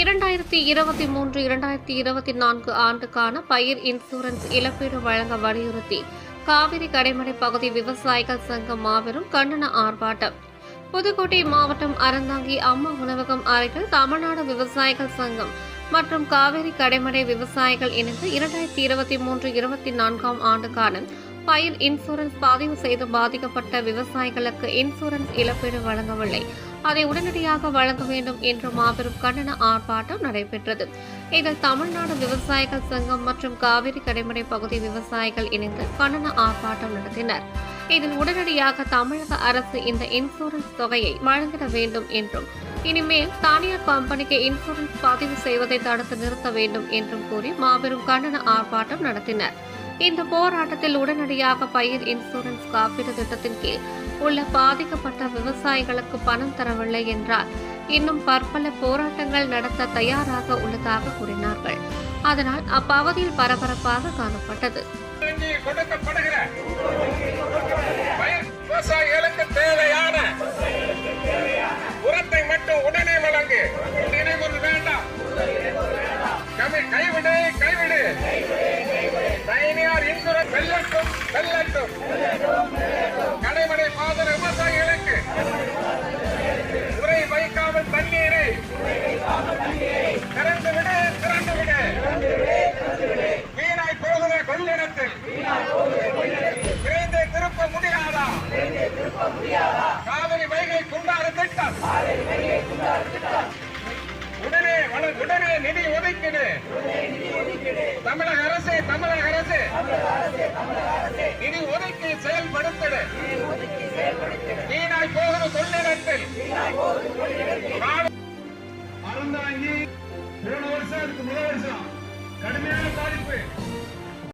இரண்டாயிரத்தி இருபத்தி மூன்று இரண்டாயிரத்தி இருபத்தி நான்கு ஆண்டுக்கான பயிர் இன்சூரன்ஸ் இழப்பீடு வழங்க வலியுறுத்தி காவிரி கடைமடை பகுதி விவசாயிகள் சங்கம் மாபெரும் கண்டன ஆர்ப்பாட்டம். புதுக்கோட்டை மாவட்டம் அறந்தாங்கி அம்மா உணவகம் அருகில் தமிழ்நாடு விவசாயிகள் சங்கம் மற்றும் காவிரி கடைமடை விவசாயிகள் இணைந்து இரண்டாயிரத்தி இருபத்தி மூன்று இருபத்தி நான்காம் ஆண்டுக்கான பயிர் இன்சூரன்ஸ் பதிவு செய்து பாதிக்கப்பட்ட விவசாயிகளுக்கு இன்சூரன்ஸ் இழப்பீடு வழங்கவில்லை. அதை உடனடியாக வழங்க வேண்டும் என்ற மாபெரும் கண்டன ஆர்ப்பாட்டம் நடைபெற்றது. இதில் தமிழ்நாடு விவசாயிகள் சங்கம் மற்றும் காவிரி கடைமடை பகுதி விவசாயிகள் இணைந்து கண்டன ஆர்ப்பாட்டம் நடத்தினர். இதில் உடனடியாக தமிழக அரசு இந்த இன்சூரன்ஸ் தொகையை வழங்கிட வேண்டும் என்றும் இனிமேல் தனியார் கம்பெனிக்கு இன்சூரன்ஸ் பதிவு செய்வதை தடுத்து நிறுத்த வேண்டும் என்றும் கூறி மாபெரும் கண்டன ஆர்ப்பாட்டம் நடத்தினர். இந்த போராட்டத்தில் உடனடியாக பயிர் இன்சூரன்ஸ் காப்பீடு திட்டத்தின் கீழ் உள்ள பாதிக்கப்பட்ட விவசாயிகளுக்கு பணம் தரவில்லை என்றால் இன்னும் பற்பல போராட்டங்கள் நடத்த தயாராக உள்ளதாக கூறினார்கள். அதனால் அப்பகுதியில் பரபரப்பாக காணப்பட்டது. வெல்லட்டும் வெல்லட்டும் கடைமடை பாதர விவசாயிகளுக்கு உரை வைக்காமல் தண்ணீரை திறந்து விடு திறந்து விடு. வீணாய் போகிற கொள்ளிடத்தில். விரைந்து திருப்ப முடியாதா? காவிரி வைகை குண்டாறு திட்டம். உடனே உடனே நிதி ஒதுக்கீடு. தமிழக அரசு தமிழக அரசு. நிதி ஒதுக்கி செயல்படுத்திடு. வீணாய் போகிற தொழிலிடத்தில். அருந்தாங்கி மூணு வருஷம் முதல் வருஷம். கடுமையான பாதிப்பு.